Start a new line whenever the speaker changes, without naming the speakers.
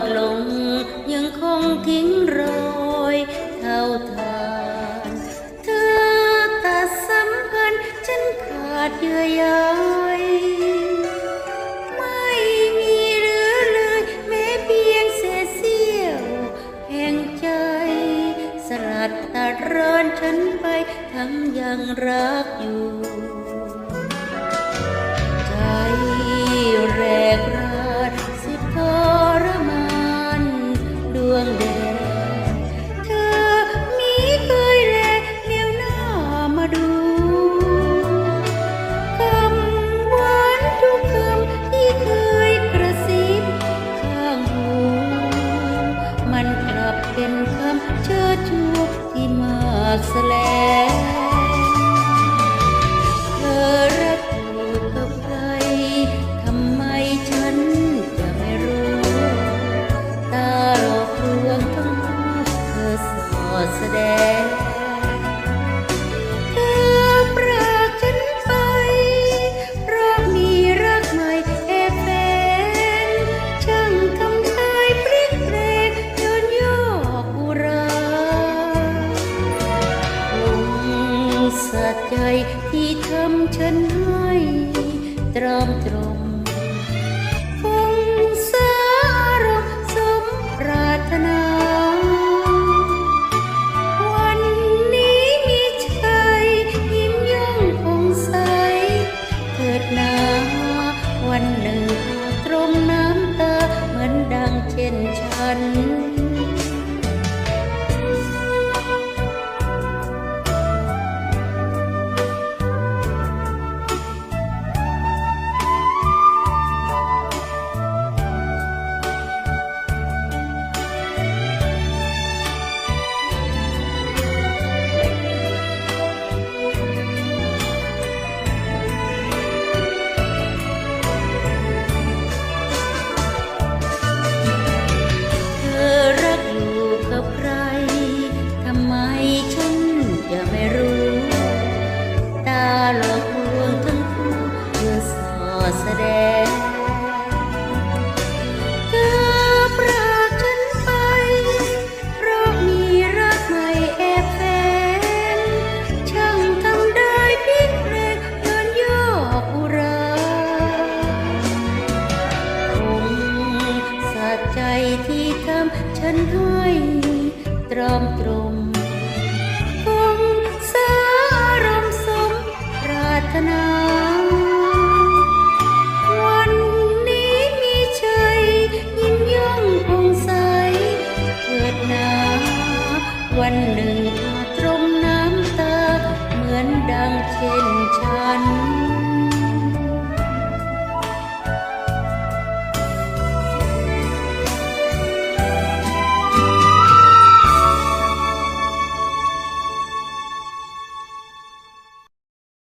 ดลงยังคงทิ้งรอยเท่าทานเธอตัดสัมพันธ์ฉันขาดเยื่อใยไม่มีเหลือเลยแม้เพียงเศษเสี้ยวแห่งใจ สลัดตัดรอนฉันไปทั้งยังรักอยู่ากแสลงเธอรักอยู่กับใครทำไมฉันจะไม่รู้ ตาหลอกลวงทั้งคู่เธอสอดแสดง ฉันให้ตรอมตรมคงสารสมปรารถนา วันนี้มีชัยยิ้มย่องคงใส เกิดหนาวันหนึ่งตรมน้ำตาเหมือนดังเช่นฉัน ที่ทำฉันให้ตรอมตรมคงสารมสมปรารถนา วันนี้มีชัยยิ้มย่ององใสเกิดนาวันหนึ่ง